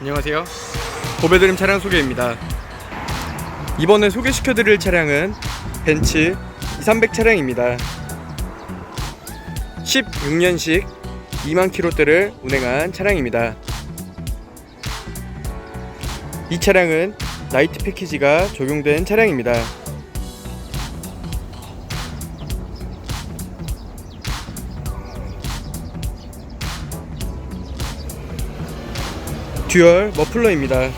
안녕하세요. 보배드림 차량 소개입니다. 이번에 소개시켜드릴 차량은 벤츠 2300 차량입니다. 16년식 2만 킬로대를 운행한 차량입니다. 이 차량은 라이트 패키지가 적용된 차량입니다. 듀얼 머플러입니다.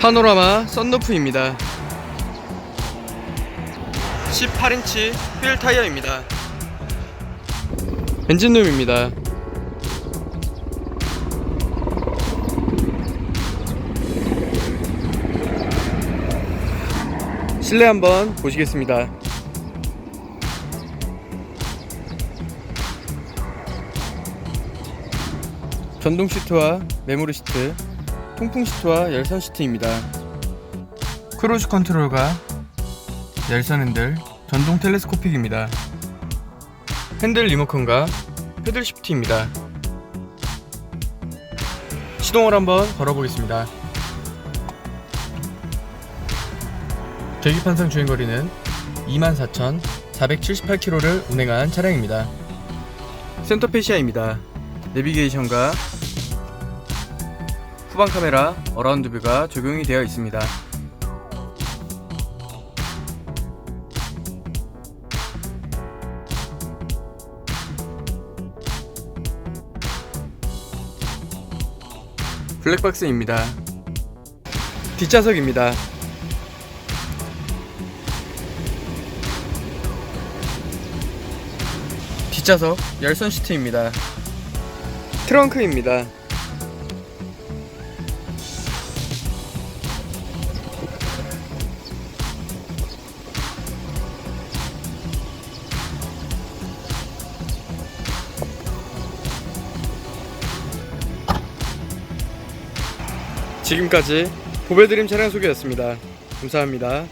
파노라마 썬루프입니다. 18인치 휠 타이어입니다. 엔진룸입니다. 실내 한번 보시겠습니다. 전동 시트와 메모리 시트, 통풍 시트와 열선 시트입니다. 크루즈 컨트롤과 열선 핸들, 전동 텔레스코픽입니다. 핸들 리모컨과 패들 시프트입니다. 시동을 한번 걸어보겠습니다. 계기판상 주행거리는 24,478km를 운행한 차량입니다. 센터 페시아입니다. 내비게이션과 후방 카메라, 어라운드 뷰가 적용이 되어 있습니다. 블랙박스입니다. 뒷좌석입니다. 뒷좌석 열선 시트입니다. 트렁크입니다. 지금까지 보배드림 차량 소개였습니다. 감사합니다.